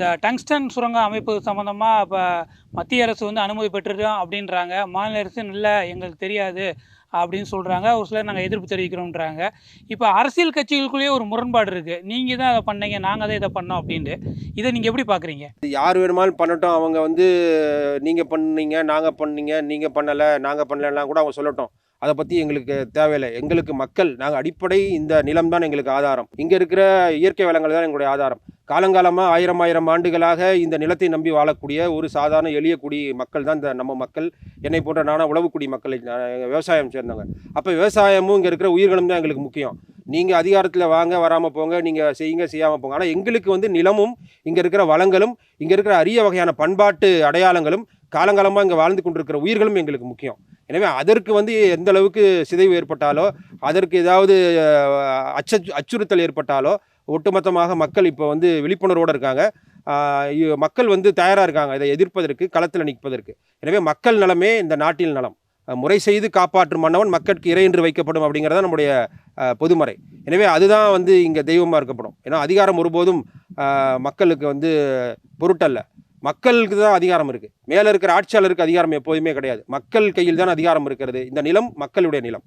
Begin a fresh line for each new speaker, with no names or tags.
இந்த டங்ஸ்டன் சுரங்க அமைப்பு சம்மந்தமாக இப்போ மத்திய அரசு வந்து அனுமதி பெற்றுட்டோம் அப்படின்றாங்க. மாநில அரசு இல்லை எங்களுக்கு தெரியாது அப்படின்னு சொல்கிறாங்க ஒரு சிலர் நாங்கள் எதிர்ப்பு தெரிவிக்கிறோம்ன்றாங்க. இப்போ அரசியல் கட்சிகளுக்குள்ளேயே ஒரு முரண்பாடு இருக்குது நீங்கள் தான் அதை பண்ணீங்க நாங்கள் தான் இதை பண்ணோம் அப்படின்ட்டு. இதை நீங்கள் எப்படி பார்க்குறீங்க
யார் வேணுமாலும் பண்ணட்டும். அவங்க வந்து நீங்கள் பண்ணீங்க நாங்கள் பண்ணீங்க நீங்கள் பண்ணலை நாங்கள் பண்ணலைலாம் கூட அவங்க சொல்லட்டும். அதை பற்றி எங்களுக்கு தேவையில்லை. எங்களுக்கு மக்கள் நாங்கள் அடிப்படை இந்த நிலம் தான் எங்களுக்கு ஆதாரம். இங்கே இருக்கிற இயற்கை வளங்கள் தான் எங்களுடைய ஆதாரம். காலங்காலமாக ஆயிரம் ஆயிரம் ஆண்டுகளாக இந்த நிலத்தை நம்பி வாழக்கூடிய ஒரு சாதாரண எளிய குடி மக்கள் தான் இந்த நம்ம மக்கள். என்னை போன்ற நானா உழவுக்குடி மக்கள் விவசாயம் சேர்ந்தவங்க. அப்போ விவசாயமும் இங்கே இருக்கிற உயிர்களும் தான் எங்களுக்கு முக்கியம். நீங்கள் அதிகாரத்தில் வாங்க வராமல் போங்க நீங்கள் செய்யுங்க செய்யாமல் போங்க. ஆனால் எங்களுக்கு வந்து நிலமும் இங்கே இருக்கிற வளங்களும் இங்கே இருக்கிற அரிய வகையான பண்பாட்டு அடையாளங்களும் காலங்காலமாக இங்கே வாழ்ந்து கொண்டிருக்கிற உயிர்களும் எங்களுக்கு முக்கியம். எனவே அதற்கு வந்து எந்த அளவுக்கு சிதைவு ஏற்பட்டாலோ அதற்கு ஏதாவது அச்ச அச்சுறுத்தல் ஏற்பட்டாலோ ஒட்டுமொத்தமாக மக்கள் இப்போ வந்து விழிப்புணர்வோடு இருக்காங்க. மக்கள் வந்து தயாராக இருக்காங்க. இதை எதிர்ப்பதற்கு களத்தில் நிற்பதற்கு. எனவே மக்கள் நலமே இந்த நாட்டில் நலம். முறை செய்து காப்பாற்றும் மன்னவன் மக்களுக்கு இறை என்று வைக்கப்படும் அப்படிங்கிறத நம்முடைய பொதுமறை. எனவே அதுதான் வந்து இங்கே தெய்வமாக இருக்கப்படும் ஏன்னா அதிகாரம் ஒருபோதும் மக்களுக்கு வந்து பொருட்டல்ல. மக்களுக்கு தான் அதிகாரம் இருக்குது மேலே இருக்கிற ஆட்சியாளருக்கு அதிகாரம் எப்போதுமே கிடையாது. மக்கள் கையில் தான் அதிகாரம் இருக்கிறது. இந்த நிலம் மக்களுடைய நிலம்.